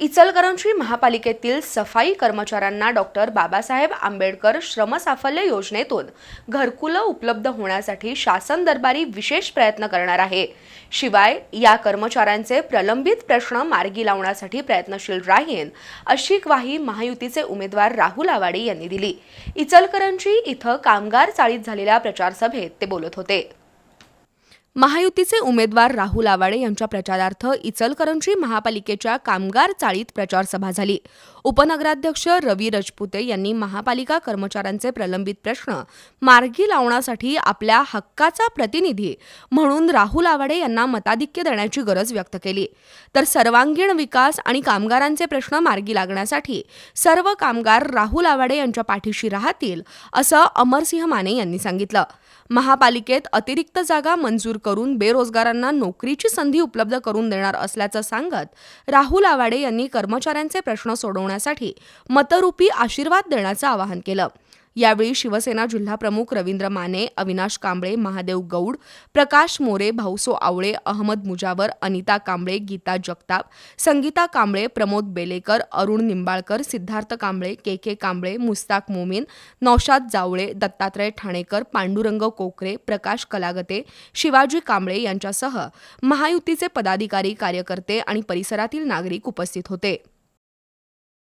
इचलकरंजी महापालिकेतील सफाई कर्मचाऱ्यांना डॉक्टर बाबासाहेब आंबेडकर श्रमसाफल्य योजनेतून घरकुलं उपलब्ध होण्यासाठी शासन दरबारी विशेष प्रयत्न करणार आहे. शिवाय या कर्मचाऱ्यांचे प्रलंबित प्रश्न मार्गी लावण्यासाठी प्रयत्नशील राहीन अशी ग्वाही महायुतीचे उमेदवार राहुल आवाडे यांनी दिली. इचलकरंजी इथं कामगार चाळीत झालेल्या प्रचारसभेत ते बोलत होते. महायुतीचे उमेदवार राहुल आवाडे यांच्या प्रचारार्थ इचलकरंजी महापालिकेच्या कामगार चाळीत प्रचारसभा झाली. उपनगराध्यक्ष रवी रजपुते यांनी महापालिका कर्मचाऱ्यांचे प्रलंबित प्रश्न मार्गी लावण्यासाठी आपल्या हक्काचा प्रतिनिधी म्हणून राहुल आवाडे यांना मताधिक्य देण्याची गरज व्यक्त केली. तर सर्वांगीण विकास आणि कामगारांचे प्रश्न मार्गी लागण्यासाठी सर्व कामगार राहुल आवाडे यांच्या पाठीशी राहतील असं अमरसिंह माने यांनी सांगितलं. महापालिकेत अतिरिक्त जागा मंजूर करून बेरोजगारांना नोकरीची संधी उपलब्ध करून देणार असल्याचं सांगत राहुल आवाडे यांनी कर्मचाऱ्यांचे प्रश्न सोडवण्यासाठी मतरूपी आशीर्वाद देण्याचं आवाहन केलं. यावेळी शिवसेना जिल्हाप्रमुख रवींद्र माने अविनाश कांबळे महादेव गौड प्रकाश मोरे भाऊसो आवळे अहमद मुजावर अनिता कांबळे गीता जगताप संगीता कांबळे प्रमोद बेलेकर अरुण निंबाळकर सिद्धार्थ कांबळे के के कांबळे मुस्ताक मोमीन नौशाद जावळे दत्तात्रय ठाणेकर पांडुरंग कोकरे प्रकाश कलागते शिवाजी कांबळे यांच्यासह महायुतीचे पदाधिकारी कार्यकर्ते आणि परिसरातील नागरिक उपस्थित होते.